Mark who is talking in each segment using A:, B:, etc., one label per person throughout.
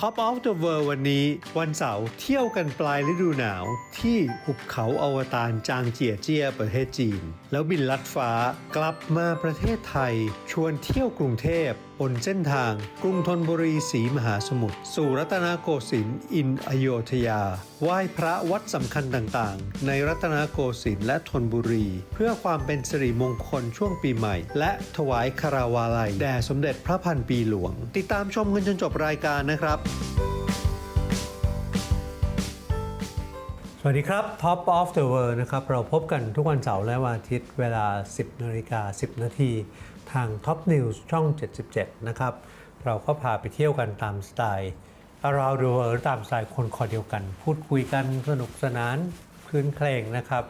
A: Top of the World วันนี้ วันเสาร์เที่ยวกันปลายฤดูหนาว ที่หุบเขาอวตารจางเจียเจียประเทศจีน แล้วบินลัดฟ้ากลับมาประเทศไทย ชวนเที่ยวกรุงเทพ บนเส้นทาง กรุงธนบุรีศรีมหาสมุทรสู่รัตนโกสินทร์อินอโยธยา ไหว้พระวัดสำคัญต่างๆ ในรัตนโกสินทร์และธนบุรี เพื่อความเป็นสิริมงคลช่วงปีใหม่ และถวายคาราวาลัยแด่สมเด็จพระพันปีหลวง ติดตามชมกันจนจบรายการนะครับสวัสดีครับ Top of the World นะครับ เราพบกันทุกวันเสาร์และวันอาทิตย์เวลา 10นาฬิกา10 นาทีาง Top News ช่อง 77 นะครับ เราก็พาไปเที่ยวกันตามสไตล์ around the world ตามสไตล์คนคอเดียวกัน พูดคุยกันสนุกสนานคลื่นเครงนะครับ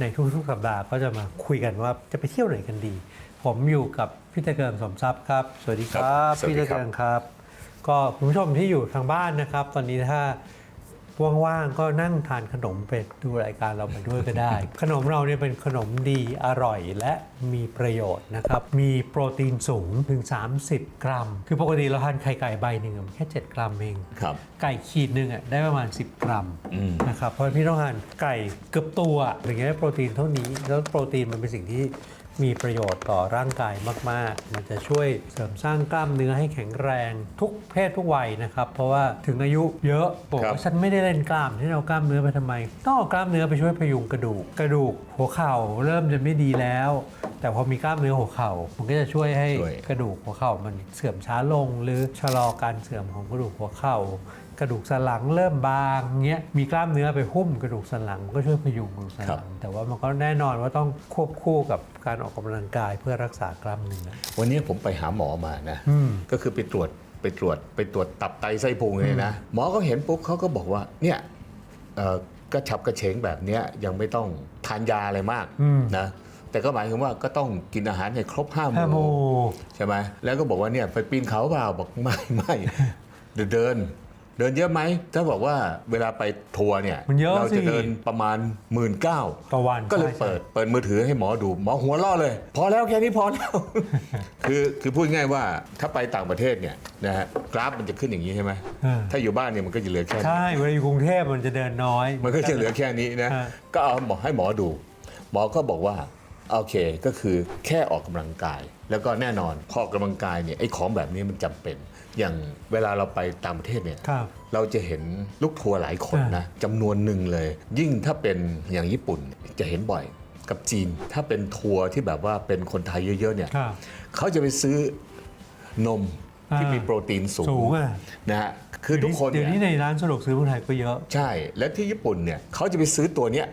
A: ในทุกๆสัปดาห์ก็จะมาคุยกันว่าจะไปเที่ยวไหนกันดี ผมอยู่กับพี่ตะเกิงสมทรัพย์ครับ สวัสดีค
B: ครั
A: รับบ
B: สวัส
A: พี่
B: ดี
A: ตะ
B: ครับ
A: เกิงครับ ก็คุณผู้ชมที่อยู่ทางบ้านนะครับ ตอนนี้ถ้า ว่างๆก็นั่งทานขนมไปดูรายการเราไปด้วยก็ได้ ขนมเราเนี่ยเป็นขนมดีอร่อยและมีประโยชน์นะครับ มีโปรตีนสูงถึง 30 กรัม คือปกติเราทานไข่ไก่ใบหนึ่งอะมันแค่ 7 กรัมเอง
B: ครับ
A: ไก่ขีดหนึ่งอะได้ประมาณ 10 กรัม
B: อืม
A: นะครับเพราะพี่ต้องทานไก่เกือบตัวถึงจะได้โปรตีนเท่านี้แล้วโปรตีนมันเป็นสิ่งที่ มีประโยชน์ต่อร่างกายมาก ๆ มันจะช่วยเสริมสร้างกล้ามเนื้อให้แข็งแรงทุกเพศทุกวัยนะครับ เพราะว่าถึงอายุเยอะบอก
B: ครับ
A: ว่าฉันไม่ได้เล่นกล้ามที่เอากล้ามเนื้อไปทำไม ต้องเอากล้ามเนื้อไปช่วยพยุงกระดูก กระดูกหัวเข่าเริ่มจะไม่ดีแล้ว แต่พอมีกล้ามเนื้อหัวเข่า มันก็จะช่วยให้
B: ช่วย
A: กระดูกหัวเข่ามันเสื่อมช้าลง หรือชะลอการเสื่อมของกระดูกหัวเข่า กระดูกสันหลังเริ่มบางเงี้ยมีกล้ามเนื้อไปหุ้มกระดูกสันหลังมันก็ช่วยพยุงกระดูกสันหลังแต่ว่ามันก็แน่นอนว่าต้องควบคู่กับการออกกำลังกายเพื่อรักษากล้ามเนื้อ
B: วันนี้ผมไปหาหมอมานะ
A: อืม
B: ก็คือไปตรวจไปตรวจไปตรวจตับไตไส้พุงเลยนะหมอก็เห็นปุ๊บเขาก็บอกว่าเนี่ยเอ่อกระฉับกระเฉงแบบเนี้ยยังไม่ต้องทานยาอะไรมาก
A: อืม
B: นะแต่ก็หมายถึงว่าก็ต้องกินอาหารให้ครบห้าห
A: แฮโม
B: มู่ใช่ไหมแล้วก็บอกว่าเนี่ยไปปีนเขาเปล่าบอกไม่ไม่เดิน เดินเดินเยอะไหม ถ้าบอกว่าเวลาไปทัวร์เนี่ย
A: มันเยอะ
B: เรา
A: สิ
B: จะเดินประมาณหมื่นเก้า
A: ต่อวัน
B: ก็เลย
A: ใช่
B: เปิดเปิดมือถือให้หมอดูหมอหัวเราะเลย พอแล้วแค่นี้พอแล้ว คือคือพูดง่ายว่าถ้าไปต่างประเทศเนี่ยนะฮะกราฟมันจะขึ้นอย่างนี้ใช่ไหม
A: เออ
B: ถ้าอยู่บ้านเนี่ยมันก็จะเหลือแค่นี้
A: ใช่เวลาอยู่กรุงเทพมันจะเดินน้อย
B: มันก็จะเหลือแค่นี้นะ
A: ฮะ
B: ก็เอาหมอให้หมอดู หมอก็บอกว่า โอเคก็คือแค่ออกกำลังกาย แล้วก็แน่นอนพอออกกำลังกายเนี่ยไอ้ของแบบนี้มันจำเป็น อย่างเวลาเราไปต่างประเทศเนี่ย
A: ครับ
B: เราจะเห็นลูกทัวร์หลายคนนะจำนวนหนึ่งเลย ยิ่งถ้าเป็นอย่างญี่ปุ่นจะเห็นบ่อยกับจีน ถ้าเป็นทัวร์ที่แบบว่าเป็นคนไทยเยอะ ๆ เนี่ย
A: ครับ
B: เขาจะไปซื้อนมที่
A: อ่ามี
B: มีโปรตีนสู
A: สูงอะ
B: นะฮะคือทุกคน
A: เดี๋ยวนี้
B: เนี่ย
A: ในร้านสะดวกซื้อเมืองไทยก็เยอะ
B: ใช่ และที่ญี่ปุ่นเนี่ยเขาจะไปซื้อตัวเนี้ย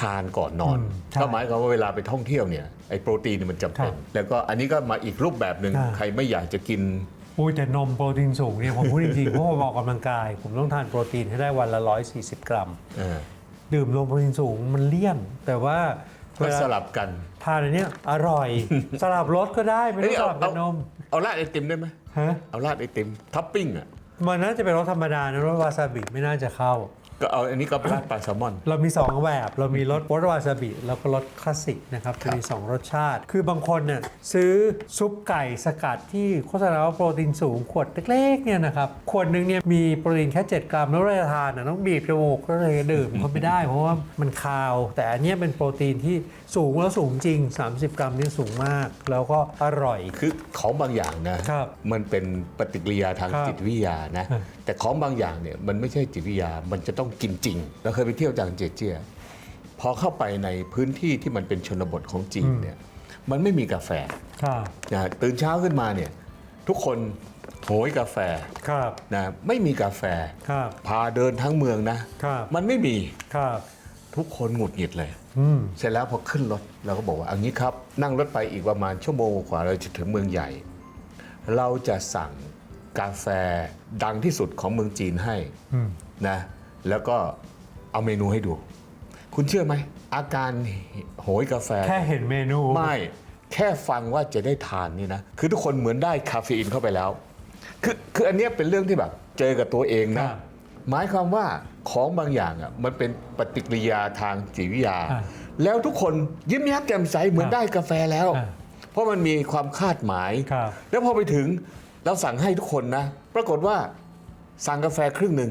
B: ทานก่อนนอน
A: อืมใช่
B: ก็หมายความว่าเวลาไปท่องเที่ยวเนี่ยไอ้โปรตีนเนยมันจำเป็น
A: ครับ
B: แล้วก็อันนี้ก็มาอีกรูปแบบหนึ่ง
A: อ่า
B: ใครไม่อยากจะกิน
A: อุ้ยแต่นมโปรตีนสูงเนี่ยผมพูดจริงๆเพราะผมออกกำลังกาย ผมต้องทานโปรตีนให้ได้วันละ 140 กรัม
B: เออ
A: ดื่มนมโปรตีนสูงมันเลี่ยน แต่ว่า
B: ก็สลับกัน
A: ทานอันเนี้ยอร่อย สลับรสก็ได้ไม่ต้องสลับกับนม
B: เอาราดไอติมได้ไหม
A: ฮะ
B: เอาราดไอติมท็อปปิ้งอะ
A: มันน่าจะเป็นรสธรรมดานะรสวาซาบิไม่น่าจะเข้า
B: ก็เอาอันนี้ก็ราดปลาแซลมอน
A: เรามี 2 แบบ เรามีรสรสวาซาบิ แล้วก็รสคลาสสิกนะครับ
B: ครั
A: จะ
B: บ
A: มี 2 รสชาติ คือบางคนเนี่ยซื้อซุปไก่สกัดที่โฆษณาว่าโปรตีนสูงขวดเล็กๆเนี่ยนะครับขวดหนึ่งเนี่ยมีโปรตีนแค่ 7 กรัมแล้วเราจะทานน่ะต้องบีบจมูกก็เลยดื่มเขาไม่ได้ เพราะว่ามันคาว แต่อันเนี้ยเป็นโปรตีนที่สูงแล้วสูงจริง 30 กรัมนี่สูงมาก แล้วก็อร่อย
B: คือของบางอย่างนะครับมันเป็นปฏิกิริยาทาง
A: ครับ
B: จิตวิทยานะ
A: ครับ
B: แต่ของบางอย่างเนี่ยมันไม่ใช่จิตวิทยามันจะต้องกินจริง เราเคยไปเที่ยวจางเจยเจียพอเข้าไปในพื้นที่ที่มันเป็นชนบทของจีนเนี่ยมันไม่มีกาแฟ
A: ครับ
B: นะตื่นเช้าขึ้นมาเนี่ยทุกคนโหยกาแฟ
A: ครับ
B: นะไม่มีกาแฟ
A: ครับ
B: พาเดินทั้งเมืองนะ
A: ครับ
B: มันไม่มี
A: ครับ
B: ทุกคนหงุดหงิดเลย
A: อืม
B: เสร็จแล้วพอขึ้นรถเราก็บอกว่าเอันนี้ครับ นั่งรถไปอีกประมาณชั่วโมงกว่าเราจะถึงเมืองใหญ่ เราจะสั่งกาแฟดังที่สุดของเมืองจีนให้
A: อืม
B: นะ แล้วก็เอาเมนูให้ดู คุณเชื่อไหม อาการโหยกาแฟ
A: แค่เห็นเมนู
B: ไม่แค่ฟังว่าจะได้ทานนี่นะ คือทุกคนเหมือนได้คาเฟอีนเข้าไปแล้ว คือคืออันเนี้ยเป็นเรื่องที่แบบ เจอกับตัวเอง
A: ค
B: นะ
A: รับ
B: หมายความว่าของบางอย่างอะมันเป็นปฏิกิริยาทางจิตวิทยา
A: อ่า
B: แล้วทุกคนยิ้มแย้มแจ่มใสเหมือน
A: ครับ
B: ได้กาแฟแล้ว
A: อ่า
B: เพราะมันมีความคาดหมาย
A: ครับ
B: แล้วพอไปถึงเราสั่งให้ทุกคนนะ ปรากฏว่าสั่งกาแฟครึ่งหนึ่ง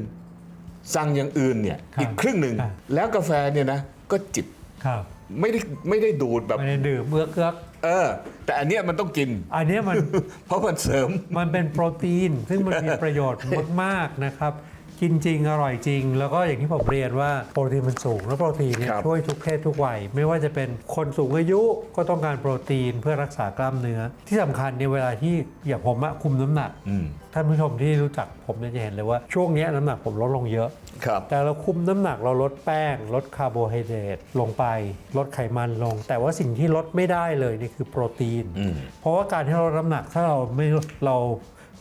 B: สั่งอย่างอื่นเนี่ย
A: ครับ
B: อีกครึ่งหนึ่ง
A: ครับ
B: แล้วกาแฟเนี่ยนะก็จิบ
A: ครับ
B: ไม่ได้ไม่ได้ดูดแบบ
A: ไม่ได้ดื่มเมือกเกือก
B: เออ แต่อันเนี้ยมันต้องกิน
A: อันเนี้ยมัน
B: เพราะมันเสริม
A: มันเป็นโปรตีน ซึ่งมันมีประโยชน์มาก ๆ นะครับ กินจริงอร่อยจริง แล้วก็อย่างที่ผมเรียนว่าโปรตีนมันสูง แล้วโปรตีนเนี่ย
B: ครับ
A: ช่วยทุกเพศทุกวัย ไม่ว่าจะเป็นคนสูงอายุก็ต้องการโปรตีนเพื่อรักษากล้ามเนื้อ ที่สำคัญเนี่ยเวลาที่อย่างผมอะคุมน้ำหนัก
B: อืม
A: ท่านผู้ชมที่รู้จักผมเนี่ยจะเห็นเลยว่าช่วงเนี้ยน้ำหนักผมลดลงเยอะ
B: ครับ
A: แต่เราคุมน้ำหนักเราลดแป้ง ลดคาร์โบไฮเดรตลงไป ลดไขมันลง แต่ว่าสิ่งที่ลดไม่ได้เลยนี่คือโปรตีน
B: อืม
A: เพราะว่าการที่เราลดน้ำหนักถ้าเราไม่เรา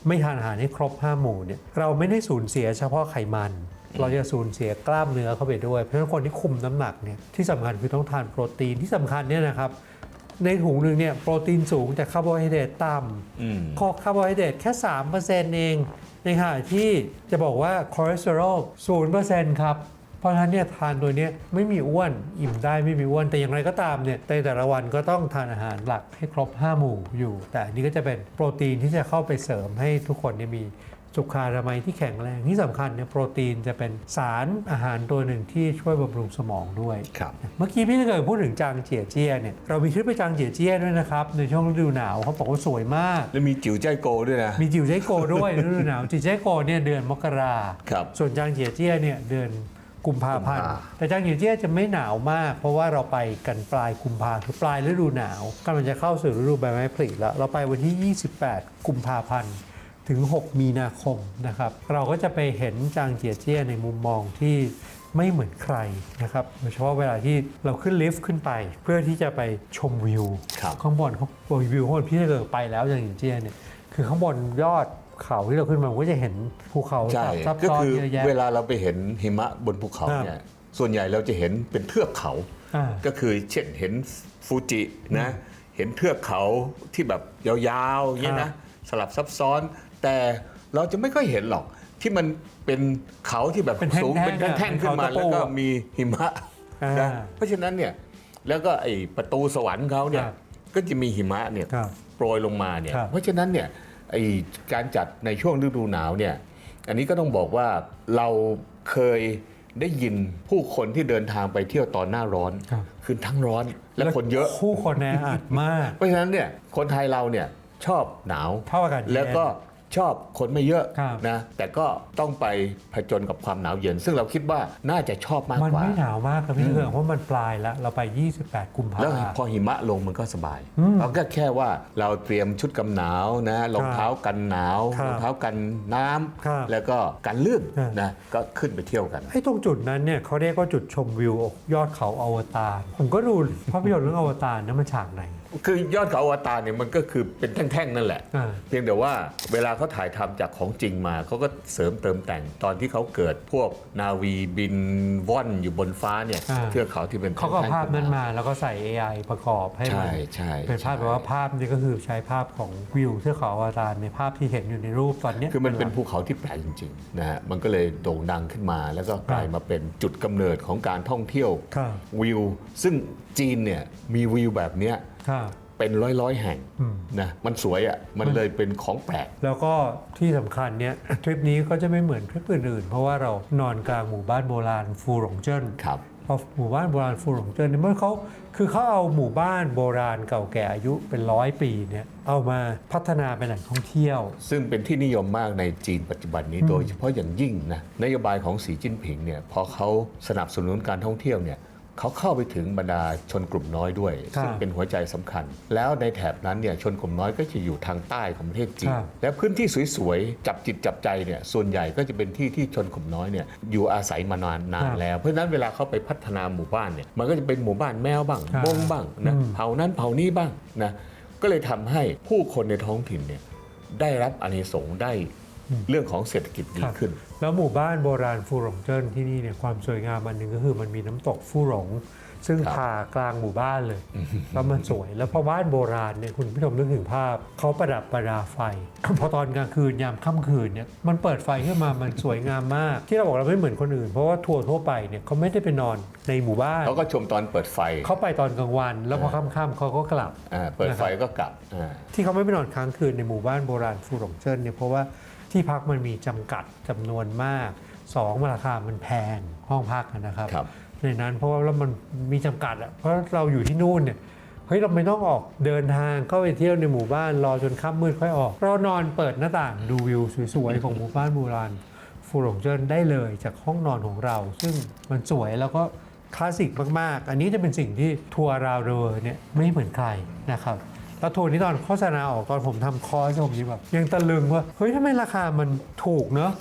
A: ไม่ทานอาหารให้ครบ5หมู่เนี่ยเราไม่ได้สูญเสียเฉพาะไขมัน เราจะสูญเสียกล้ามเนื้อเข้าไปด้วย เพราะฉะนั้นคนที่คุมน้ำหนักเนี่ยที่สำคัญคือต้องทานโปรตีนที่สำคัญเนี่ยนะครับในถุงหนึ่งเนี่ยโปรตีนสูงแต่คาร์โบไฮเดรตต่ำ
B: อืม
A: คอคาร์โบไฮเดรตแค่3%เองในขณะที่จะบอกว่าคอเลสเตอรอล0%ครับ เพราะฉะนั้นเนี่ยทานตัวเนี้ยไม่มีอ้วนอิ่มได้ไม่มีอ้วนแต่อย่างไรก็ตามเนี่ยในแต่ละวันก็ต้องทานอาหารหลักให้ครบ 5 หมู่อยู่ แต่อันนี้ก็จะเป็นโปรตีนที่จะเข้าไปเสริมให้ทุกคนเนี่ยมีสุขอนามัยที่แข็งแรงที่สำคัญเนี่ยโปรตีนจะเป็นสารอาหารตัวหนึ่งที่ช่วยบำรุงสมองด้วย
B: ครับ
A: เมื่อกี้พี่เกิดพูดถึงจางเจียเจี้ยเนี่ยเรามีคลิปไปจางเจียเจี้ยด้วยนะครับในช่วงฤดูหนาวเขาบอกว่าสวยมาก
B: แล้วมีจิ๋วใจโกด้วยนะ
A: มีจิ๋วใจโกด้วยฤดูหนาวจิ๋วใจโกเนี่ยเดือนมกรา
B: ครับ
A: ส่วนจางเจียเจี้ยเนี่ยเดือน กุมภาพันธ์
B: กุมภา
A: แต่จางเจียเจี้ยจะไม่หนาวมาก เพราะว่าเราไปกันปลายกุมภาคือปลายฤดูหนาวกำลังจะเข้าสู่ฤดูใบไม้ผลิแล้ว เราไปวันที่ 28 กุมภาพันธ์ถึง 6 มีนาคมนะครับ เราก็จะไปเห็นจางเจียเจี้ยในมุมมองที่ไม่เหมือนใครนะครับโดยเฉพาะเวลาที่เราขึ้นลิฟต์ขึ้นไป เพื่อที่จะไปชมวิว
B: ครับ
A: ข้างบนเขาวิวข้างบนพี่ถ้าเกิดไปแล้วจางเจียเจี้ยเนี่ยคือข้างบนยอด เขาที่เราขึ้นมามันก็จะเห็นภูเขา
B: ใช่
A: ซับ
B: ก็
A: ซ้อน
B: คือ
A: เยอะแยะ
B: เวลาเราไปเห็นหิมะบนภูเขา
A: ครับ
B: เนี่ยส่วนใหญ่เราจะเห็นเป็นเทือกเขา
A: อ่า
B: ก็คือเช่นเห็นฟูจินะเห็นเทือกเขาที่แบบยาวๆอย่างเงี้ย
A: ครั
B: นะ
A: บ
B: สลับซับซ้อน แต่เราจะไม่ค่อยเห็นหรอกที่มันเป็นเขาที่แบบ
A: เป็นแท่งๆ
B: สูงเป็น
A: อะ
B: แท่งๆขึ้นมา
A: เป็นเขาตะปู
B: แล้วก็มีหิมะ
A: อ่า
B: นะเพราะฉะนั้นเนี่ยแล้วก็ไอ้ประตูสวรรค์เขาเนี่ย
A: ครับ
B: ก็จะมีหิมะเนี่ย
A: ครับ
B: โปรยลงมาเนี่ย
A: ครับ
B: เพราะฉะนั้นเนี่ย ไอการจัดในช่วงฤดูหนาวเนี่ยอันนี้ก็ต้องบอกว่าเราเคยได้ยินผู้คนที่เดินทางไปเที่ยวตอนหน้าร้อน
A: ครับ
B: คือทั้งร้อนและคนเยอะ
A: คู่คนแออัดมาก
B: เพราะฉะนั้นเนี่ยคนไทยเราเนี่ยชอบหนาว
A: ชอบอากาศเย็น
B: แล้วก็ ชอบคนไม่เยอะ
A: ครับ
B: นะแต่ก็ต้องไปผจญกับความหนาวเย็น ซึ่งเราคิดว่าน่าจะชอบมาก
A: มัน
B: กว่า
A: ไม่หนาวมากครับพี่เถื่อนเพราะมันปลายแล้ว เราไป 28 กุมภา
B: แล้ว
A: พันธ์
B: พอหิมะลงมันก็สบาย
A: อืม
B: เราก็แค่ว่าเราเตรียมชุดกันหนาวนะรองเท้ากันหนาว
A: ครับ
B: รองเท้ากันน้ำ
A: ครับ
B: แล้วก็กันลื่น
A: ครับ
B: นะก็ขึ้นไปเที่ยวกัน
A: ไอ้ตรงจุดนั้นเนี่ยเขาเรียกว่าจุดชมวิวยอดเขาอวตารผมก็ดูภาพยนตร์เรื่องอวตารนั้นมันฉากไหน
B: คือยอดเขาอวตารเนี่ยมันก็คือเป็นแท่งๆนั่นแหละ
A: อ่า
B: เพียงแต่ว่าเวลาเขาถ่ายทำจากของจริงมาเขาก็เสริมเติมแต่งตอนที่เขาเกิดพวกนาวีบินว่อนอยู่บนฟ้าเนี่ย
A: อ่า
B: เทือกเขาที่เป็น
A: เขาก็เอา
B: แท่งๆ
A: ภาพนั้น
B: ขึ้
A: มาแล้วก็ใส่ AI ประกอบให้มั
B: ใช่
A: น
B: ใช่
A: เป็นภาพแบบว่าภาพนี้ก็คือใช้ภาพของวิวเทือกเขาอวตารในภาพที่เห็นอยู่ในรูปตอนเนี้ย
B: คือมันเป็นภูเขาที่แปลกจริงๆนะฮะมันก็เลยโด่งดังขึ้นมา แล้วก็กลายมาเป็นจุดกำเนิดของการท่องเที่ยว
A: ครับ
B: วิวซึ่งจีนเนี่ยมีวิวแบบเนี้ย
A: ครับ
B: เป็นร้อยร้อยๆแห่ง
A: อืม
B: นะมันสวยอะ่ะมันเลยเป็นของแปลก
A: แล้วก็ที่สำคัญเนี่ยทริปนี้ก็จะไม่เหมือนทริปอื่นๆ เพราะว่าเรานอนกลางหมู่บ้านโบราณฟูหลงเจิ้น
B: ครับ
A: เพราะหมู่บ้านโบราณฟูหลงเจิ้นเนี่ยเมื่อเขาคือเขาเอาหมู่บ้านโบราณเก่าแก่อายุเป็นร้อยปีเนี่ยเอามาพัฒนาเป็นแหล่งท่องเที่ยว
B: ซึ่งเป็นที่นิยมมากในจีนปัจจุบันนี้โดยเฉพาะอย่างยิ่งนะนโยบายของสีจิ้นผิงเนี่ยพอเขาสนับสนุนการท่องเที่ยวเนี่ย เขาเข้าไปถึงบรรดาชนกลุ่มน้อยด้วย
A: ครับ
B: ซึ่งเป็นหัวใจสำคัญ แล้วในแถบนั้นเนี่ยชนกลุ่มน้อยก็จะอยู่ทางใต้ของประเทศจี
A: คนรับ
B: และพื้นที่สวยๆจับจิตจับใจเนี่ยส่วนใหญ่ก็จะเป็นที่ที่ชนกลุ่มน้อยเนี่ยอยู่อาศัยมานานนานแล้ว เพราะฉะนั้นเวลาเขาไปพัฒนาหมู่บ้านเนี่ยมันก็จะเป็นหมู่บ้านแมวบ้าง
A: ครับ
B: มงบ้างนะ
A: อืม
B: เผ่านั้นเผ่านี้บ้างนะก็เลยทำให้ผู้คนในท้องถิ่นเนี่ยได้รับอานิสงส์ได้ เรื่องของเศรษฐกิจดี
A: ครับ
B: ขึ้น
A: แล้วหมู่บ้านโบราณฟูหลงเจิ้นที่นี่เนี่ยความสวยงามอันหนึ่งก็คือมันมีน้ำตกฟูหลง ซึ่ง
B: ครับ
A: ผ่ากลางหมู่บ้านเลยแล้วมันสวย แล้วพอบ้านโบราณเนี่ยคุณผู้ชมนึกถึงภาพเขาประดับประดาไฟพอตอนกลางคืนยามค่ำคืนเนี่ยมันเปิดไฟขึ้นมามันสวยงามมาก ที่เราบอกเราไม่เหมือนคนอื่น เพราะว่าทัวร์ทั่วไปเนี่ยเขาไม่ได้ไปนอนในหมู่บ้าน
B: เขาก็ชมตอนเปิดไฟ
A: เขาไปตอนกลางวัน แล้วพอค่ำๆเขาก็กลับ
B: อ่าเปิดไฟก็กลับอ่า
A: ที่เขาไม่ไปนอนค้างคืนในหมู่บ้านโบราณฟูหลงเจิ้นเนี่ยเพราะว่า ที่พักมันมีจำกัดจำนวนมากสองราคามันแพงห้องพักนะครับ
B: ครับ
A: ในนั้นเพราะว่าแล้วมันมีจำกัดอะเพราะเราอยู่ที่นู่นเนี่ยเฮ้ยเราไม่ต้องออกเดินทางเข้าไปเที่ยวในหมู่บ้านรอจนค่ำมืดค่อยออก เรานอนเปิดหน้าต่างดูวิวสวยๆของหมู่บ้านโบราณฟูหลงเจิ้นได้เลยจากห้องนอนของเรา ซึ่งมันสวยแล้วก็คลาสสิกมากๆ อันนี้จะเป็นสิ่งที่ทัวร์ราวเดอร์เนี่ยไม่เหมือนใครนะครับ แล้วทัวร์นี้ตอนโฆษณาออกตอนผมทำคอร์สผมยังแบบยังตะลึงว่า เฮ้ยทำไมราคามันถูกเนอะ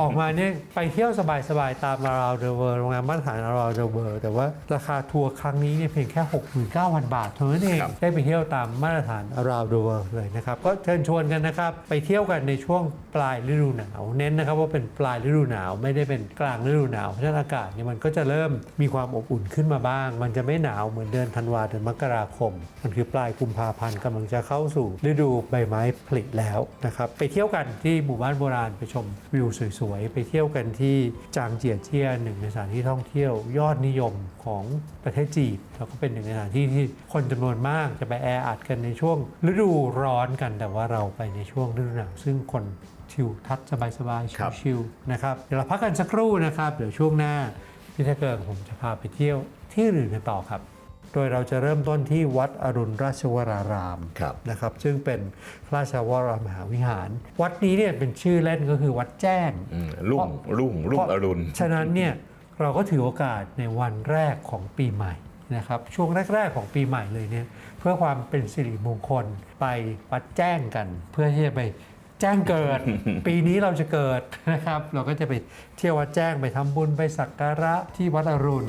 A: ออกมาเนี่ยไปเที่ยวสบายๆ ตามราวเดอเวอร์โรงแรมมาตรฐานราวเดอเวอร์แต่ว่าราคาทัวร์ครั้งนี้เนี่ยเพียงแค่ 69,000 บาทเท่านั้นเอง
B: ครับ
A: ได้ไปเที่ยวตามมาตรฐานราวเดอเวอร์เลยนะครับ ก็เชิญชวนกันนะครับ ไปเที่ยวกันในช่วงปลายฤดูหนาวเน้นนะครับว่าเป็นปลายฤดูหนาวไม่ได้เป็นกลางฤดูหนาวเพราะฉะนั้นอากาศเนี่ยมันก็จะเริ่มมีความอบอุ่นขึ้นมาบ้าง มันจะไม่หนาวเหมือนเดือนธันวาเดือนมกราคม มันคือปลายกุมภาพันธ์กำลังจะเข้าสู่ฤดูใบไม้ผลิแล้วนะครับไปเที่ยวกันที่หมู่บ้านโบราณไปชมวิวสวยๆ ไปเที่ยวกันที่จางเจียเจียหนึ่งในสถานที่ท่องเที่ยวยอดนิยมของประเทศจีนแล้วก็เป็นหนึ่งในสถานที่ที่คนจำนวนมากจะไปแออัดกันในช่วงฤดูร้อนกันแต่ว่าเราไปในช่วงฤดูหนาวซึ่งคนทิวทัศน์สบาย
B: ครับ
A: ๆชิลๆนะครับเดี๋ยวเราพักกันสักครู่นะครับเดี๋ยวช่วงหน้าพี่ทะเกิงผมจะพาไปเที่ยวที่อื่นกันต่อครับ โดยเราจะเริ่มต้นที่วัดอรุณราชวราราม
B: ครับ
A: นะครับ ซึ่งเป็นราชวรมหาวิหาร วัดนี้เนี่ยเป็นชื่อเล่นก็คือวัดแจ้ง
B: อืมรุ่งรุ่งรุ่งอรุณ
A: ฉะนั้นเนี่ยเราก็ถือโอกาสในวันแรกของปีใหม่นะครับช่วงแรก ๆ ของปีใหม่เลยเนี่ยเพื่อความเป็นสิริมงคลไปวัดแจ้งกัน เพื่อที่จะไปแจ้งเกิด ปีนี้เราจะเกิดนะครับ เราก็จะไปเที่ยววัดแจ้งไปทำบุญไปสักการะที่วัดอรุณ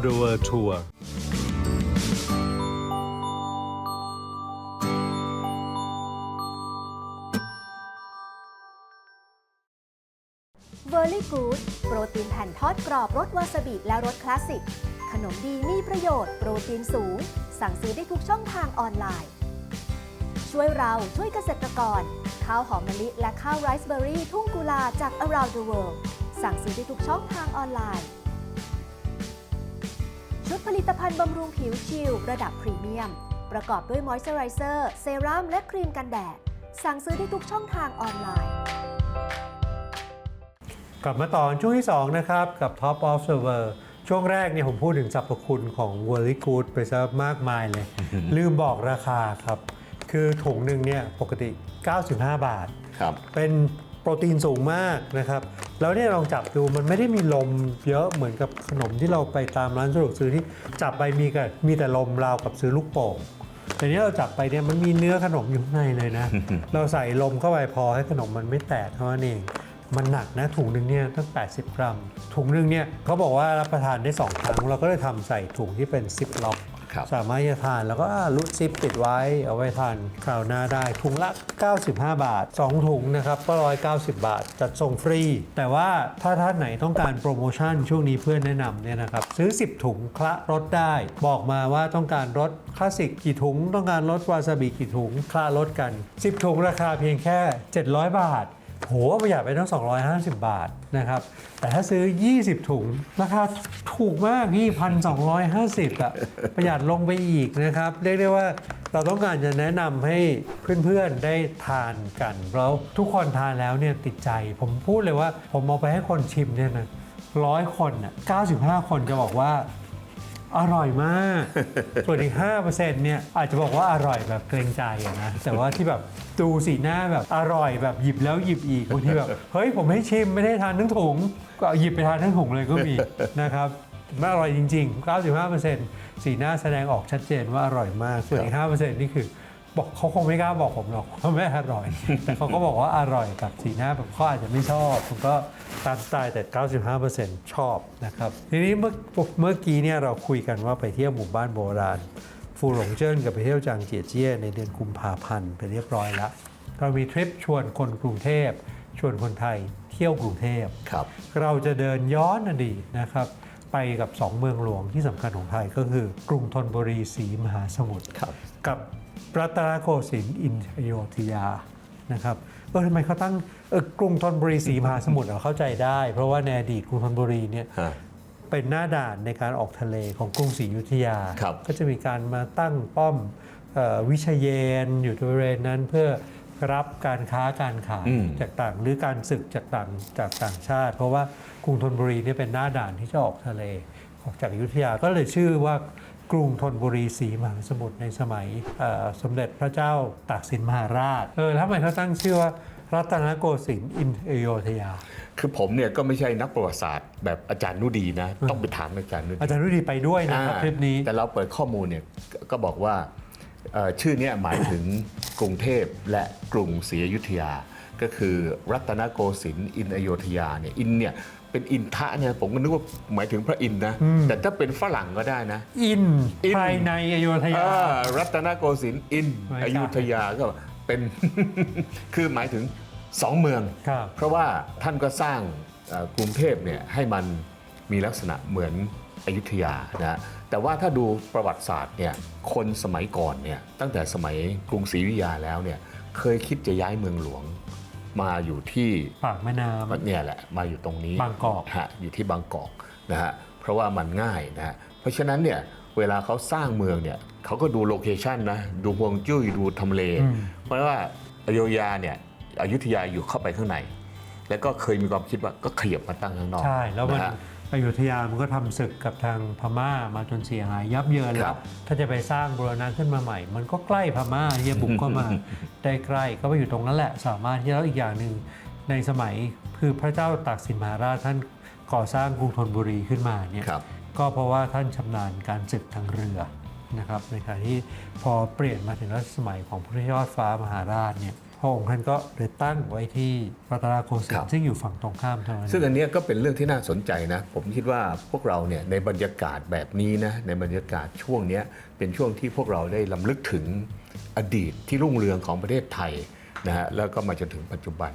A: the world tour
C: v e r l y Good โปรตีนแผ่นทอดกรอบรสวาซาบิและรสคลาสสิก ขนมดีมีประโยชน์ โปรตีนสูง สั่งซื้อได้ทุกช่องทางออนไลน์ ช่วยเราช่วยเกษตรกร ข้าวหอมมะลิและข้าวไรซ์เบอร์รี่ทุ่งกุลาจาก Around the World สั่งซื้อได้ทุกช่องทางออนไลน์ ชุดผลิตภัณฑ์บำรุงผิวชิลระดับพรีเมียม ประกอบด้วยมอยส์เจอไรเซอร์เซรั่มและครีมกันแดด สั่งซื้อได้ทุกช่องทางออนไลน์
A: กลับมาต่อช่วงที่ 2 นะครับ กับ Top of Server ช่วงแรกเนี่ยผมพูดถึงสรรพคุณของ w o r l y Good ไปซะมากมายเลย ลืมบอกราคาครับ คือถุงหนึ่งเนี่ยปกติ 95 บาท
B: ครับ
A: เป็น โปรตีนสูงมากนะครับแล้วเนี่ยลองจับดูมันไม่ได้มีลมเยอะเหมือนกับขนมที่เราไปตามร้านสะดวกซื้อที่จับไปมีกับมีแต่ลมราวกับซื้อลูกโป่งแต่เนี้ยเราจับไปเนี่ยมันมีเนื้อขนมอยู่ข้างในเลยนะ เราใส่ลมเข้าไปพอให้ขนมมันไม่แตกเท่านั้นเองมันหนักนะถุงหนึ่งเนี่ยตั้ง 80 กรัม ถุงหนึ่งเนี่ยเขาบอกว่ารับประทานได้ 2 ครั้ง เราก็เลยทำใส่ถุงที่เป็นซิปล็อก สามารถจะทานแล้วก็ลุดซิปปิดไว้เอาไว้ทานคราวหน้าได้ถุงละ 95 บาท 2 ถุงนะครับก็ 190 บาท จัดส่งฟรี แต่ว่าถ้าท่านไหนต้องการโปรโมชั่นช่วงนี้เพื่อนแนะนำเนี่ยนะครับซื้อ 10 ถุงคละรถได้ บอกมาว่าต้องการรถคลาสสิกกี่ถุง ต้องการรถวาซาบิกี่ถุงคละรถกัน 10 ถุงราคาเพียงแค่ 700 บาท โหประหยัดไปตั้ง 250 บาทนะครับ แต่ถ้าซื้อ 20 ถุง ราคาถูกมากพี่พันสองอะประหยัดลงไปอีกนะครับ เรียกได้ว่าเราต้องการจะแนะนำให้เพื่อนๆได้ทานกันแล้วทุกคนทานแล้วเนี่ยติดใจ ผมพูดเลยว่าผมเอาไปให้คนชิมเนี่ยนะร้อยคนอะ95 คนจะบอกว่า อร่อยมากส่วนอีก5%เนี่ยอาจจะบอกว่าอร่อยแบบเกรงใจอะนะ แต่ว่าที่แบบดูสีหน้าแบบอร่อยแบบหยิบแล้วหยิบอีกบางทีแบบเฮ้ยผมให้ชิมไม่ได้ทานทั้งถุงก็หยิบไปทานทั้งถุงเลยก็มีนะครับไม่อร่อยจริง ๆ 95%สีหน้าแสดงออกชัดเจนว่าอร่อยมาก ส่วนอีก5%นี่คือ บอกเขาคงไม่กล้าบอกผมหรอกว่าไม่อร่อย แต่เขาก็บอกว่าอร่อยกับสีหน้าแบบเขาอาจจะไม่ชอบผมก็ตามสไตล์แต่ 95%ชอบนะครับ ทีนี้เมื่อเมื่อกี้เนี่ยเราคุยกันว่าไปเที่ยวหมู่บ้านโบราณ ฟูหลงเจิ้นกับไปเที่ยวจางเจียเจี้ยในเดือนกุมภาพันธ์ไปเรียบร้อยแล้วเรามีทริปชวนคนกรุงเทพชวนคนไทยเที่ยวกรุงเทพ
B: ครับ
A: เราจะเดินย้อนอดีตนะครับไปกับ 2 เมืองหลวงที่สำคัญของไทยก็คือกรุงธนบุรีศรีมหาสมุทร
B: ครับ
A: กับ รัตนโกสินทร์อินทโยธยานะครับเออทำไมเขาตั้งเออกรุงธนบุรีศรีมหาสมุทรเราเข้าใจได้ เพราะว่าในอดีตกรุงธนบุรีเนี่ย
B: ฮะ
A: เป็นหน้าด่านในการออกทะเลของกรุงศรีอยุธยา
B: ครับ
A: ก็จะมีการมาตั้งป้อมเออวิเชยเยนอยู่บริเวณนั้นเพื่อรับการค้าการขาย
B: อืม
A: จากต่างหรือการศึกจากต่างจากต่างชาติ เพราะว่ากรุงธนบุรีเนี่ยเป็นหน้าด่านที่จะออกทะเลออกจากอยุธยาก็เลยชื่อว่า กรุงธนบุรีศรีมหาสมุทรในสมัยเอ่อสมเด็จพระเจ้าตากสินมหาราชเออแล้วทำไมเขาตั้งชื่อว่ารัตนโกสินทร์อินทโยธยา
B: คือผมเนี่ยก็ไม่ใช่นักประวัติศาสตร์แบบอาจารย์นุดีนะ ต้องไปถามอาจารย์นุดี
A: อาจารย์รุดีไปด้วยนะครับ
B: อ่า
A: คลิปนี้
B: แต่เราเปิดข้อมูลเนี่ยก็ก็บอกว่าเอ่อชื่อเนี้หมายถึงกรุงเทพและกรุงศรีอยุธยา ก็คือรัตนโกสินทร์อินทอโยธยาเนี่ยอินเนี่ย เป็นอินทะเนี่ยผมก็นึกว่าหมายถึงพระอินทร์นะ แต่ถ้าเป็นฝรั่งก็ได้นะ
A: อิน
B: อิน
A: ภายในอโยธยา
B: อ่ารัตนโกสินทร์อิน
A: ไม่ใช่
B: อยุธยาก็เป็น คือหมายถึงสองเมือง
A: ครับ
B: เพราะว่าท่านก็สร้างเอ่อกรุงเทพเนี่ยให้มันมีลักษณะเหมือนอยุธยานะแต่ว่าถ้าดูประวัติศาสตร์เนี่ยคนสมัยก่อนเนี่ยตั้งแต่สมัยกรุงศรีอยุธยาแล้วเนี่ยเคยคิดจะย้ายเมืองหลวง มาอยู่ที่
A: ปากแม่น้
B: เนี่ยแหละมาอยู่ตรงนี้
A: บางกอก
B: ฮะอยู่ที่บางกอกนะฮะเพราะว่ามันง่ายนะฮะเพราะฉะนั้นเนี่ยเวลาเขาสร้างเมืองเนี่ยเขาก็ดูโลเคชันนะดูฮวงจุ้ยดูทำเล
A: อืม
B: เพราะว่าอโยธยาเนี่ยอยุธยาอยู่เข้าไปข้างใน แล้วก็เคยมีความคิดว่าก็ขยับมาตั้งข้างนอกำ
A: ใช่แล้วมัน
B: นะฮะ
A: อยุธยามันก็ทำศึกกับทางพม่ามาจนเสียหายยับเยิน
B: ค
A: แล้
B: รั
A: ว
B: บ
A: ถ้าจะไปสร้างบูรณะขึ้นมาใหม่ มันก็ใกล้พม่าที่จะบุกเข้ามาได้ใกล้ก็ไปอยู่ตรงนั้นแหละ สามารถที่แล้วอีกอย่างหนึ่งในสมัยคือพระเจ้าตากสินมหาราชท่านก่อสร้างกรุงธนบุรีขึ้นมาเนี่ย
B: ครับ
A: ก็เพราะว่าท่านชำนาญการศึกทางเรือนะครับในขณะที่พอเปลี่ยนมาถึงรัชสมัยของพระยอดฟ้ามหาราชเนี่ย พระองค์ท่านก็เลยตั้งไว้ที่รัตนโกสิน
B: ครั
A: ท
B: บ
A: ร์ซึ่งอยู่ฝั่งตรงข้ามเท่านั้น
B: ซึ่งอันเนี้ยก็เป็นเรื่องที่น่าสนใจนะ ผมคิดว่าพวกเราเนี่ยในบรรยากาศแบบนี้นะในบรรยากาศช่วงเนี้ยเป็นช่วงที่พวกเราได้ลำลึกถึงอดีตที่รุ่งเรืองของประเทศไทยนะฮะแล้วก็มาจนถึงปัจจุบัน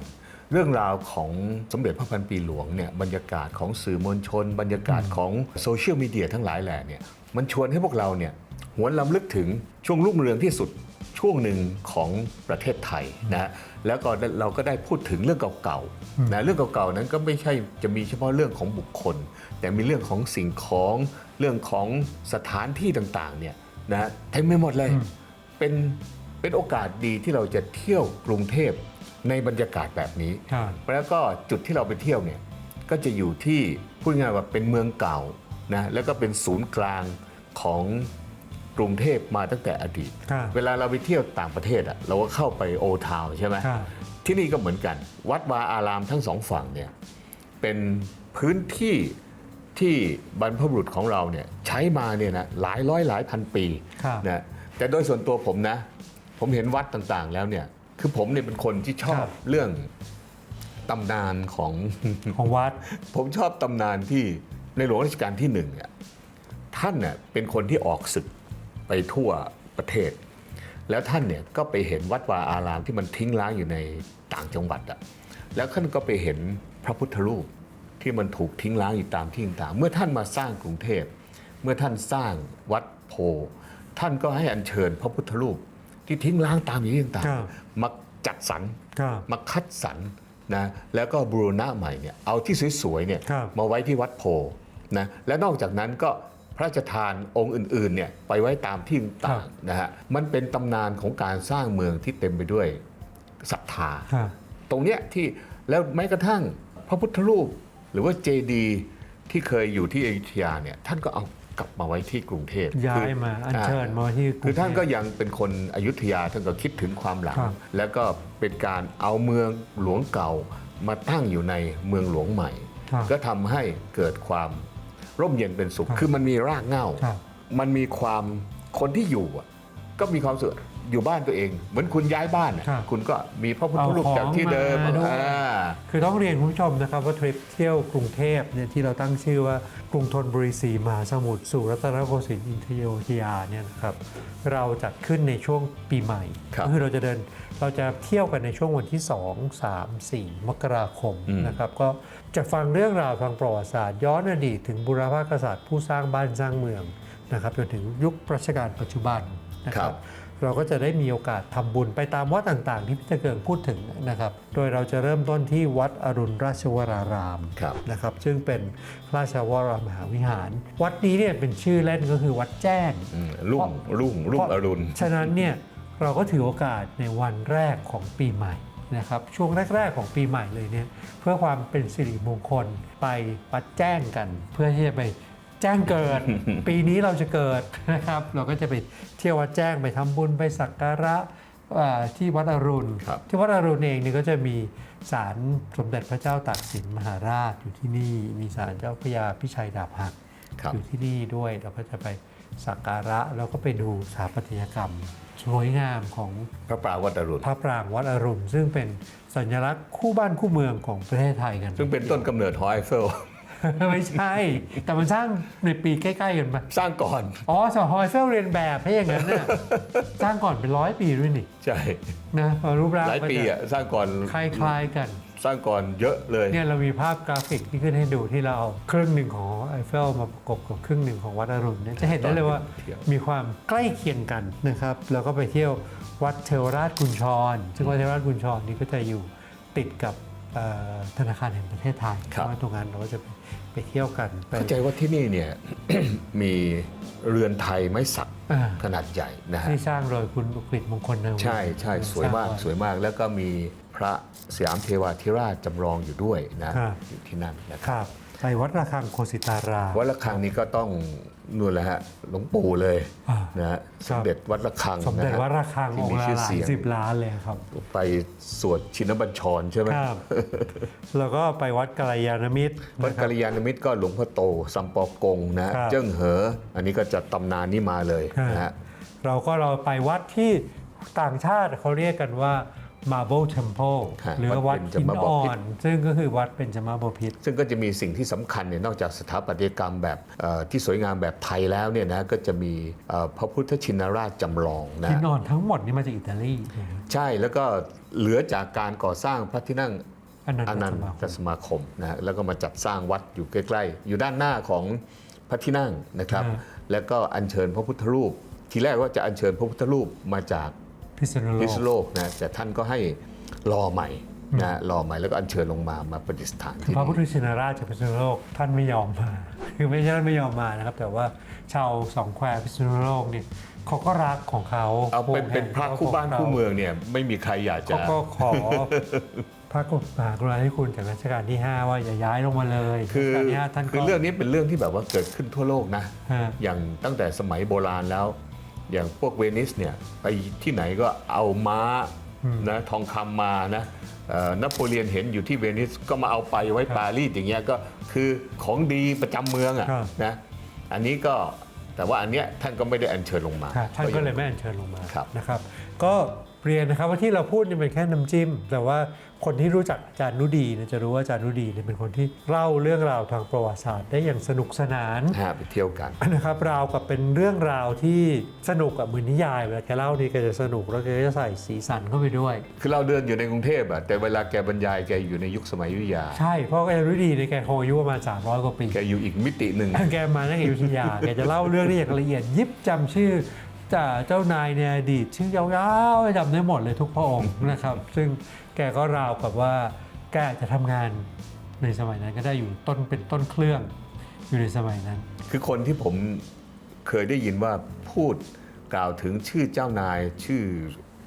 B: เรื่องราวของสมเด็จพระพันปีหลวงเนี่ยบรรยากาศของสื่อมวลชน บรรยากาศของโซเชียลมีเดียทั้งหลายแหล่เนี่ยมันชวนให้พวกเราเนี่ยหวนลำลึกถึงช่วงรุ่งเรืองที่สุด ช่วงหนึ่งของประเทศไทยนะฮะแล้วก็เราก็ได้พูดถึงเรื่องเก่าๆนะเรื่องเก่าๆนั้นก็ไม่ใช่จะมีเฉพาะเรื่องของบุคคล แต่มีเรื่องของสิ่งของเรื่องของสถานที่ต่างๆเนี่ยนะเต็มไปหมดเลยเป็นเป็นโอกาสดีที่เราจะเที่ยวกรุงเทพในบรรยากาศแบบนี้
A: ครับ
B: แล้วก็จุดที่เราไปเที่ยวเนี่ยก็จะอยู่ที่พูดง่ายๆว่าเป็นเมืองเก่านะแล้วก็เป็นศูนย์กลางของ กรุงเทพมาตั้งแต่อดีต
A: ครับ
B: เวลาเราไปเที่ยวต่างประเทศอะเราก็เข้าไปโอทาวใช่ไหม
A: ครับ
B: ที่นี่ก็เหมือนกัน วัดวาอารามทั้งสองฝั่งเนี่ยเป็นพื้นที่ที่บรรพบุรุษของเราเนี่ยใช้มาเนี่ยนะหลายร้อยหลายพันปี
A: ครับ
B: นะแต่โดยส่วนตัวผมนะ ผมเห็นวัดต่างๆแล้วเนี่ยคือผมเนี่ยเป็นคนที่ชอบเรื่องตำนานของ
A: ของวัด
B: ผมชอบตำนานที่ในหลวงรัชกาลที่หนึ่งเนี่ยท่านเน่ยเป็นคนที่ออกศึก ไปทั่วประเทศ แล้วท่านเนี่ยก็ไปเห็นวัดวาอารามที่มันทิ้งร้างอยู่ในต่างจังหวัดอะแล้วท่านก็ไปเห็นพระพุทธรูปที่มันถูกทิ้งร้างอยู่ตามที่ต่างๆเมื่อท่านมาสร้างกรุงเทพ เมื่อท่านสร้างวัดโพธิ์ท่านก็ให้อัญเชิญพระพุทธรูปที่ทิ้งร้างตามที่ต่าง
A: ครับ
B: ๆมาจัดสรร
A: ครับ
B: มาคัดสรรนะแล้วก็บูรณะใหม่เนี่ยเอาที่สวยๆเนี่ย
A: ครับ
B: มาไว้ที่วัดโพธิ์นะและนอกจากนั้นก็ พระราชทานองค์อื่นๆเนี่ยไปไว้ตามที่ต่างๆนะฮะมันเป็นตำนานของการสร้างเมืองที่เต็มไปด้วยศรัทธา
A: ครับ
B: ตรงเนี้ยที่แล้วแม้กระทั่งพระพุทธรูป หรือว่าเจดีย์ที่เคยอยู่ที่อยุธยาเนี่ยท่านก็เอากลับมาไว้ที่กรุงเทพ
A: ย้ายมาอัญเชิญมาที่กรุงเทพ
B: คือท่านก็ยังเป็นคนอยุธยาท่านก็คิดถึงความหลัง
A: ครับ
B: แล้วก็เป็นการเอาเมืองหลวงเก่ามาตั้งอยู่ในเมืองหลวงใหม่
A: ครับ
B: ก็ทำให้เกิดความ ร่มเย็นเป็นสุข
A: ครับ
B: คือมันมีรากเหง้า
A: ครับ
B: มันมีความคนที่อยู่อะก็มีความสุข อยู่บ้านตัวเอง เหมือนคุณย้ายบ้านน่ะ
A: ครับ
B: คุณก็มีพระพุทธรูป
A: เอาของ
B: จากที่เดิม
A: มาด้วย
B: อ่า
A: คือต้องเรียนคุณผู้ชมนะครับว่าทริปเที่ยวกรุงเทพเนี่ยที่เราตั้งชื่อว่ากรุงธนบุรีสีมหาสมุทรสู่รัตนโกสินทร์อินทโยธยาเนี่ยนะครับเราจัดขึ้นในช่วงปีใหม่
B: ครับ
A: ก็คือเราจะเดินเราจะเที่ยวกันในช่วงวันที่ 2 3 4 มกราคม
B: อืม
A: นะครับก็จะฟังเรื่องราวทางประวัติศาสตร์ ย้อนอดีตถึงบุรพกษัตริย์ผู้สร้างบ้านสร้างเมืองนะครับจนถึงยุครัชกาลปัจจุบันนะครับ เราก็จะได้มีโอกาสทำบุญไปตามวัดต่างๆ ที่พี่ตะเกิงพูดถึงนะครับ โดยเราจะเริ่มต้นที่วัดอรุณราชวราราม
B: ครับ
A: นะครับ ซึ่งเป็นราชวรมหาวิหาร วัดนี้เนี่ยเป็นชื่อเล่นก็คือวัดแจ้ง
B: อืมรุ่งรุ่งรุ่งอรุณ
A: ฉะนั้นเนี่ยเราก็ถือโอกาสในวันแรกของปีใหม่นะครับช่วงแรก ๆ ของปีใหม่เลยเนี่ยเพื่อความเป็นสิริมงคลไปวัดแจ้งกัน เพื่อที่จะไป แจ้งเกิด ปีนี้เราจะเกิดนะครับ เราก็จะไปเที่ยววัดแจ้งไปทำบุญไปสักการะอ่าที่วัดอรุณ
B: ครับ
A: ที่วัดอรุณเองนี่ก็จะมีศาลสมเด็จพระเจ้าตากสินมหาราชอยู่ที่นี่ มีศาลเจ้าพระยาพิชัยดาบหัก
B: ครับ
A: อยู่ที่นี่ด้วยเราก็จะไปสักการะแล้วก็ไปดูสถาปัตยกรรม สวยงามของ
B: พระปรางวัดอรุณ
A: พระปรางวัดอรุณซึ่งเป็นสัญลักษณ์คู่บ้านคู่เมืองของประเทศไทยกัน
B: ซึ่งเป็นต้นกำเนิดหอไอเฟล
A: ไม่ใช่ แต่มันสร้างในปีใกล้ๆกันปะ
B: สร้างก่อน
A: อ๋อสหอยเฟลเรียนแบบให้อย่างนั้นน่ะสร้างก่อนเป็นร้อยปีด้วยนี่
B: ใช่
A: นะพอรูปร่าง
B: หลาย
A: ก็
B: ปี
A: จะ
B: อะสร้างก่อน
A: คล้ายๆกัน
B: สร้างก่อนเยอะเลย
A: เนี่ยเรามีภาพกราฟิกที่ขึ้นให้ดูที่เราเอาครึ่งหนึ่งของไอเฟลมาประกบกับครึ่งหนึ่งของวัดอรุณเนี่ยจะเห็นได้เลยว่า
B: เที่ยว
A: มีความใกล้เคียงกันนะครับแล้วก็ไปเที่ยววัดเทวราชกุญชร ซึ่งวัดเทวราชกุญชรนี่ก็จะอยู่ติดกับเอ่อ ธนาคารแห่งประเทศไทย
B: ครับ
A: เพาะว่าตรงนั้นเราก็จะไปไปเที่ยวกันไป
B: เข้าใจว่าที่นี่เนี่ยมีเรือนไทยไม้สัก
A: อ่า
B: ขนาดใหญ่นะฮะ
A: ที่สร้างโดยคุณอุกฤษมงคลนาวี
B: ใช่ใช่สวยมาก
A: ร้งไส
B: วยมากแล้วก็มีพระสยามเทวาธิราชจำลองอยู่ด้วยนะครับอยู่ที่นั่นนะค
A: ครับรับไปวัดระฆังโคสิตาราม
B: วัดระฆังนี้ก็ต้อง นู่นแหละฮะหลวงปู่เลย
A: อ่า
B: นะฮะ
A: ค
B: ส
A: รับ
B: มเด็จวัดระฆัง
A: สมเด็จ
B: นะฮะ
A: วัดระฆัง
B: ที่
A: อง
B: มี
A: ค์ละ
B: ชื่อ
A: หลา
B: เสี
A: ย
B: ยง
A: สิบล้านเลยครับ
B: ไปสวดชินบัญชรใช่ไหม
A: ครับ แล้วก็ไปวัดกัลยาณมิตร
B: วัด
A: นะครับ
B: กัลยาณมิตรก็หลวงพ่อโตสัมปอกงนะฮะ
A: ครับ
B: เจิ้งเหอ อันนี้ก็จะตำนานนี้มาเลยนะฮะ
A: เราก็เราไปวัดที่ต่างชาติเขาเรียกกันว่า Marble Temple
B: ฮะ
A: หรือวัด
B: วัดเบญจ
A: หิน
B: มาบ
A: อ่อ
B: พิต
A: น
B: ร
A: ซึ่งก็คือวัดเป็นจมาบพิตร
B: ซึ่งก็จะมีสิ่งที่สำคัญเนี่ยนอกจากสถาปัตยกรรมแบบเอ่อที่สวยงามแบบไทยแล้วเนี่ยนะก็จะมีเอ่อพระพุทธชินราชจำลองนะ
A: หินอ่อนทั้งหมดนี่มาจากอิตาลี
B: ใช่แล้วก็เหลือจากการก่อสร้างพระที่นั่ง
A: อันนั้น
B: อนัน
A: สมาค
B: ต
A: ม
B: สมาคมนะฮะแล้วก็มาจัดสร้างวัดอยู่ใกล้ๆ อยู่ด้านหน้าของพระที่นั่งนะครับ แล้วก็อัญเชิญพระพุทธรูป ทีแรกว่าจะอัญเชิญพระพุทธรูปมาจาก
A: พิษณุโล
B: พิษณุ
A: ก
B: โลกนะแต่ท่านก็ให้รอใหม่นะรอใหม่แล้วก็อัญเชิญลงมามาประดิษฐาน
A: คือ
B: ที่
A: พระพุทธ
B: นี่
A: ชินราชจากพิษณุโลกท่านไม่ยอมมา คือไม่ใช่ท่านไม่ยอมมานะครับ แต่ว่าชาวสองแควพิษณุโลกเนี่ยเขาก็รักของเขา
B: เอาเป็นเป็นพระคู่บ้านคู่เมืองเนี่ยไม่มีใครอยากจะ
A: เขาก็ขอพระกรุณากรุณาธิคุณจากรัชกาลที่ 5 ว่าอย่าย้ายลงมาเลย
B: คือ
A: รัชกาลที่ห้าท่าน
B: คือ
A: ก็
B: เรื่องนี้เป็นเรื่องที่แบบว่าเกิดขึ้นทั่วโลกนะ
A: ฮะ
B: อย่างตั้งแต่สมัยโบราณแล้ว อย่างพวกเวนิสเนี่ยไปที่ไหนก็เอาม้านะทองคำมานะเอ่อนโปเลียนเห็นอยู่ที่เวนิสก็มาเอาไปไว้ปารีสอย่างเงี้ยก็คือของดีประจำเมืองอะ
A: ครับ
B: นะอันนี้ก็แต่ว่าอันเนี้ยท่านก็ไม่ได้อัญเชิญลงมา
A: ค่ะท่านก็เลย
B: ง
A: ไม่อัญเชิญลงมา
B: ครับ
A: นะครับ ก็เรียนนะครับว่าที่เราพูดนี่เป็นแค่น้ำจิ้ม แต่ว่า คนที่รู้จักอาจารย์นุดีเนี่ยจะรู้ว่าอาจารย์นุดีเนี่ยเป็นคนที่เล่าเรื่องราวทางประวัติศาสตร์ได้อย่างสนุกสนาน
B: ฮะไปเที่ยวกัน
A: นะครับราวกับเป็นเรื่องราวที่สนุกกับเหมือนนิยายเวลาแกเล่านี่แกจะสนุกแล้วแกก็จะใส่สีสันเข้าไปด้วย
B: คือเราเดินอยู่ในกรุงเทพอะแต่เวลาแกบรรยายแกอยู่ในยุคสมัยอยุธยา
A: ใช่เพราะอาจารย์นุดีเนี่ยแกคงอายุประมาณ300กว่าปี
B: แกอยู่อีกมิติหนึ่ง
A: แกมาตั้งแต่อยุธยาแกจะเล่าเรื่องได้อย่างละเอียดยิบจำชื่อจ่าเจ้านายในอดีตชื่อยาวๆจำได้หมดเลยทุกพระองค์นะครับ ซึ่ง แกก็ราวกับว่าแกอาจจะทำงานในสมัยนั้นก็ได้อยู่ต้นเป็นต้นเครื่องอยู่ในสมัยนั้น
B: คือคนที่ผมเคยได้ยินว่าพูดกล่าวถึงชื่อเจ้านายชื่อ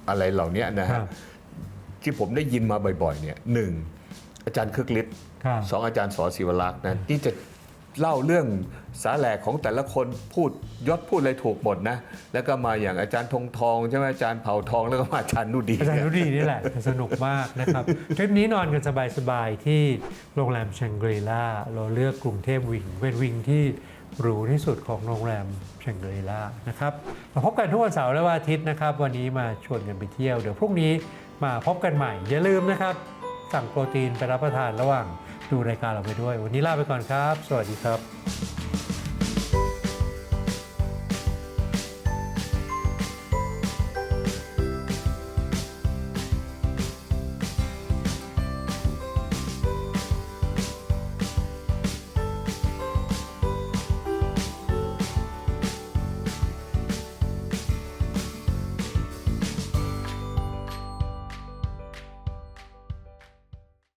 B: อะไรเหล่านี้นะ
A: ครั
B: ฮะ
A: บ
B: ที่ผมได้ยินมาบ่อยๆเนี่ยหนึ่งอาจารย์คึกฤทธิ์
A: ครับ
B: สองอาจารย์สอศิวลักษณ์นะที่จะ เล่าเรื่องสาแหลกของแต่ละคนพูดยศพูดอะไรถูกหมดนะ แล้วก็มาอย่างอาจารย์ทงทองใช่ไหมอาจารย์เผาทองแล้วก็มาอาจารย์นุดี
A: อาจารย์นุดีนี่แหละสนุกมากนะครับ ทริปนี้นอนกันสบายๆที่โรงแรมแชงเกรล่าเราเลือกกรุงเทพวิงเป็นวิงที่หรูที่สุดของโรงแรมแชงเกรล่านะครับมาพบกันทุกวันเสาร์และวันอาทิตย์นะครับ วันนี้มาชวนกันไปเที่ยวเดี๋ยวพรุ่งนี้มาพบกันใหม่อย่าลืมนะครับ สั่งโปรตีนไปรับประทานระหว่าง ดูรายการเราไปด้วย วันนี้ลาไปก่อนครับ สวัสดีครับ